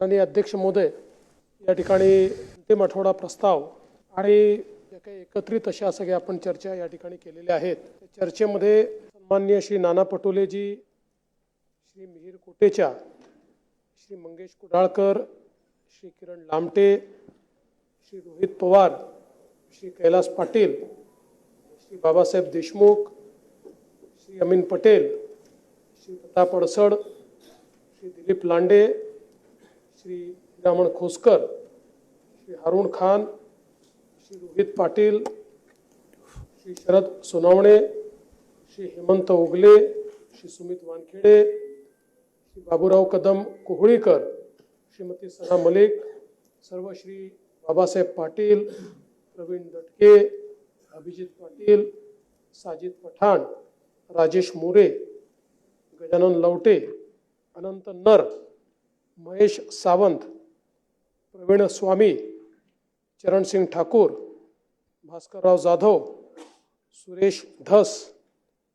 माननीय अध्यक्ष महोदय या ठिकाणी अंतिम आठवडा प्रस्ताव आणि ज्या काही एकत्रित अशा सगळ्या आपण चर्चा या ठिकाणी केलेल्या आहेत त्या चर्चेमध्ये सन्मान्य श्री नाना पटोलेजी श्री मिहीर कोटेचा श्री मंगेश कुडाळकर श्री किरण लामटे श्री रोहित पवार श्री कैलास पाटील श्री बाबासाहेब देशमुख श्री अमीन पटेल श्री प्रताप अडसड श्री दिलीप लांडे श्री रामण खोसकर श्री हारुण खान श्री रोहित पाटील श्री शरद सोनावणे श्री हेमंत ओगले श्री सुमित वानखेडे श्री बाबूराव कदम कोहळीकर श्रीमती सना मलिक सर्व श्री बाबासाहेब पाटील प्रवीण दटके अभिजित पाटील साजिद पठाण राजेश मोरे गजानन लवटे अनंत नर महेश सावंत प्रवीण स्वामी चरणसिंग ठाकूर भास्करराव जाधव सुरेश धस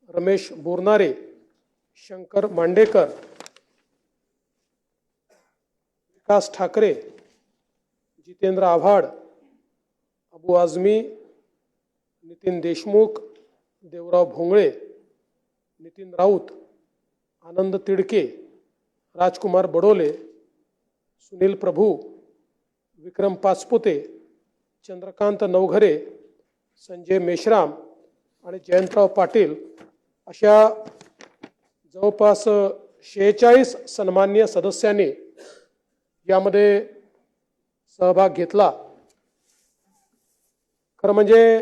रमेश बोरनारे शंकर मांडेकर विकास ठाकरे जितेंद्र आव्हाड अबू आझमी नितीन देशमुख देवराव भोंगळे नितीन राऊत आनंद तिडके राजकुमार बडोले सुनील प्रभू विक्रम पाचपुते चंद्रकांत नवघरे संजय मेश्राम आणि जयंतराव पाटील अशा जवळपास शेहेचाळीस सन्मान्य सदस्यांनी यामध्ये सहभाग घेतला. खरं म्हणजे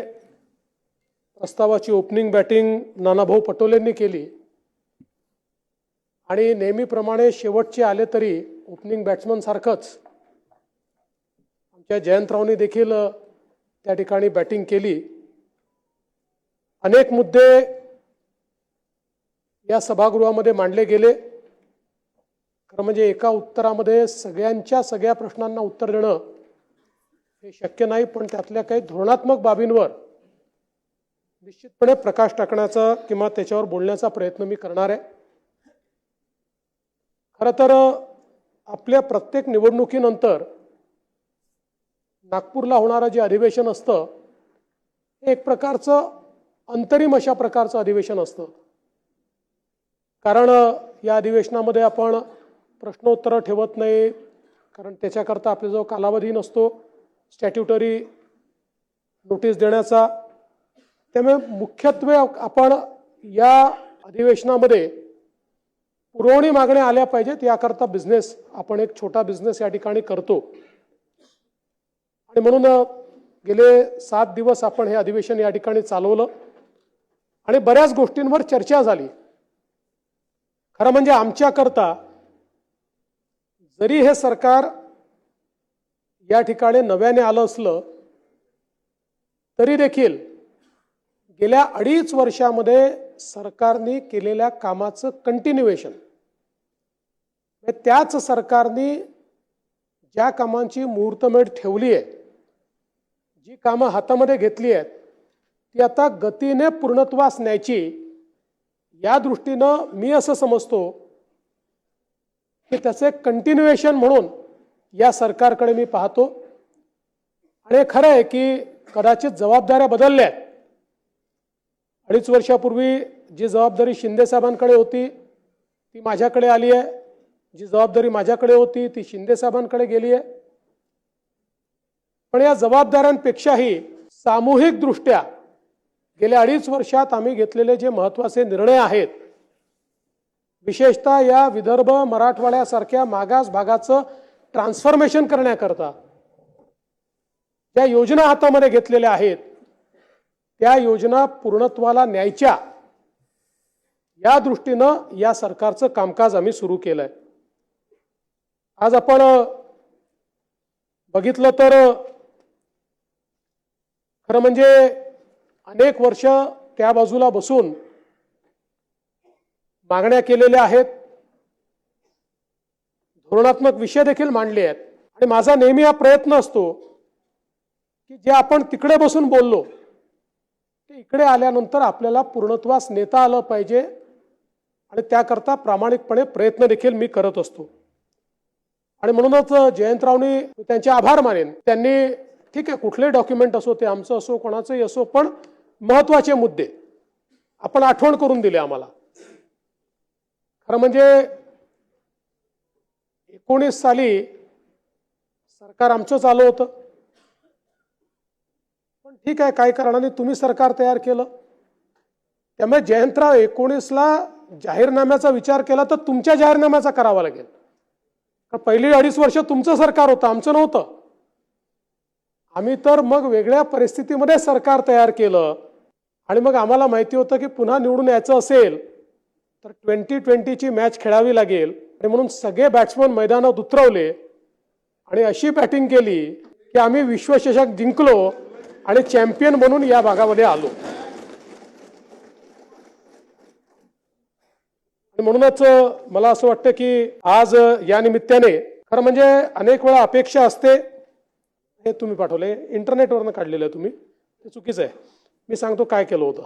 प्रस्तावाची ओपनिंग बॅटिंग नानाभाऊ पटोलेंनी केली. आणि नेहमीप्रमाणे शेवटचे आले तरी ओपनिंग बॅट्समनसारखंच आमच्या जयंतरावनी देखील त्या ठिकाणी बॅटिंग केली. अनेक मुद्दे या सभागृहामध्ये मांडले गेले. खरं म्हणजे एका उत्तरामध्ये सगळ्यांच्या सगळ्या प्रश्नांना उत्तर देणं हे शक्य नाही पण त्यातल्या काही धोरणात्मक बाबींवर निश्चितपणे प्रकाश टाकण्याचा किंवा त्याच्यावर बोलण्याचा प्रयत्न मी करणार आहे. खरं तर आपल्या प्रत्येक निवडणुकीनंतर नागपूरला होणारं जे अधिवेशन असतं हे एक प्रकारचं अंतरिम अशा प्रकारचं अधिवेशन असतं. कारण या अधिवेशनामध्ये आपण प्रश्नोत्तरं ठेवत नाही कारण त्याच्याकरता आपल्याजवळ कालावधी नसतो स्टॅट्युटरी नोटीस देण्याचा. त्यामुळे मुख्यत्वे आपण या अधिवेशनामध्ये पुरवणी मागण्या आल्या पाहिजेत याकरता बिझनेस आपण एक छोटा बिझनेस या ठिकाणी करतो. आणि म्हणून गेले सात दिवस आपण हे अधिवेशन या ठिकाणी चालवलं. आणि बऱ्याच गोष्टींवर चर्चा झाली. खरं म्हणजे आमच्याकरता जरी हे सरकार या ठिकाणी नव्याने आलं असलं तरी देखील गेल्या अडीच वर्षामध्ये सरकारने केलेल्या कामाचं कंटिन्युएशन म्हणजे त्याच सरकारने ज्या कामांची मुहूर्तमेढ ठेवली आहे जी कामं हातामध्ये घेतली आहेत ती आता गतीने पूर्णत्वास न्यायची या दृष्टीनं मी असं समजतो की त्याचं एक कंटिन्युएशन म्हणून या सरकारकडे मी पाहतो. आणि खरं आहे की कदाचित जबाबदाऱ्या बदलल्या आहेत. अडीच वर्षापूर्वी जी जबाबदारी शिंदे साहेबांकडे होती ती माझ्याकडे आली आहे. जी जबाबदारी माझ्याकडे होती ती शिंदे साहेबांकडे गेली आहे. पण या जबाबदाऱ्यांपेक्षाही सामूहिकदृष्ट्या गेल्या अडीच वर्षात आम्ही घेतलेले जे महत्त्वाचे निर्णय आहेत विशेषतः या विदर्भ मराठवाड्यासारख्या मागास भागाचं ट्रान्सफॉर्मेशन करण्याकरता ज्या योजना हातामध्ये घेतलेल्या आहेत त्या योजना पूर्णत्वाला न्यायच्या या दृष्टीनं या सरकारचं कामकाज आम्ही सुरू केलंय. आज आपण बघितलं तर खरं म्हणजे अनेक वर्ष त्या बाजूला बसून मागण्या केलेल्या आहेत. धोरणात्मक विषय देखील मांडले आहेत. आणि माझा नेहमी हा प्रयत्न असतो की जे आपण तिकडे बसून बोललो ते इकडे आल्यानंतर आपल्याला पूर्णत्वास नेता आलं पाहिजे आणि त्याकरता प्रामाणिकपणे प्रयत्न देखील मी करत असतो. आणि म्हणूनच जयंतरावनी त्यांचे आभार मानेन. त्यांनी ठीक आहे कुठले डॉक्युमेंट असो ते आमचं असो कोणाचंही असो पण महत्त्वाचे मुद्दे आपण आठवण करून दिले आम्हाला. खरं म्हणजे एकोणीस साली सरकार आमचंच आलं होतं. पण ठीक आहे काही कारणाने तुम्ही सरकार तयार केलं. त्यामुळे जयंतराव एकोणीसला जाहीरनाम्याचा विचार केला तर तुमच्या जाहीरनाम्याचा करावा लागेल. पहिली अडीच वर्ष तुमचं सरकार होतं आमचं नव्हतं. आम्ही तर मग वेगळ्या परिस्थितीमध्ये सरकार तयार केलं. आणि मग आम्हाला माहिती होतं की पुन्हा निवडून यायचं असेल तर ट्वेंटी ट्वेंटीची मॅच खेळावी लागेल. आणि म्हणून सगळे बॅट्समन मैदानात उतरवले. आणि अशी बॅटिंग केली की आम्ही विश्वचषक जिंकलो. आणि चॅम्पियन म्हणून या भागामध्ये आलो. म्हणूनच मला असं वाटतं की आज या निमित्ताने खरं म्हणजे अनेक वेळा अपेक्षा असते. हे तुम्ही पाठवले. इंटरनेटवरनं काढलेलं आहे तुम्ही. ते चुकीचं आहे. मी सांगतो काय केलं होतं.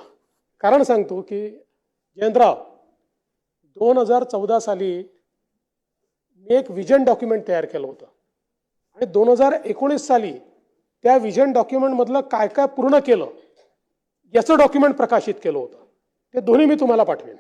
कारण सांगतो की जयंतराव दोन हजार चौदा साली मी एक विजन डॉक्युमेंट तयार केलं होतं. आणि दोन हजार एकोणीस साली त्या विजन डॉक्युमेंटमधलं काय काय पूर्ण केलं याचं डॉक्युमेंट प्रकाशित केलं होतं. ते दोन्ही मी तुम्हाला पाठवेन.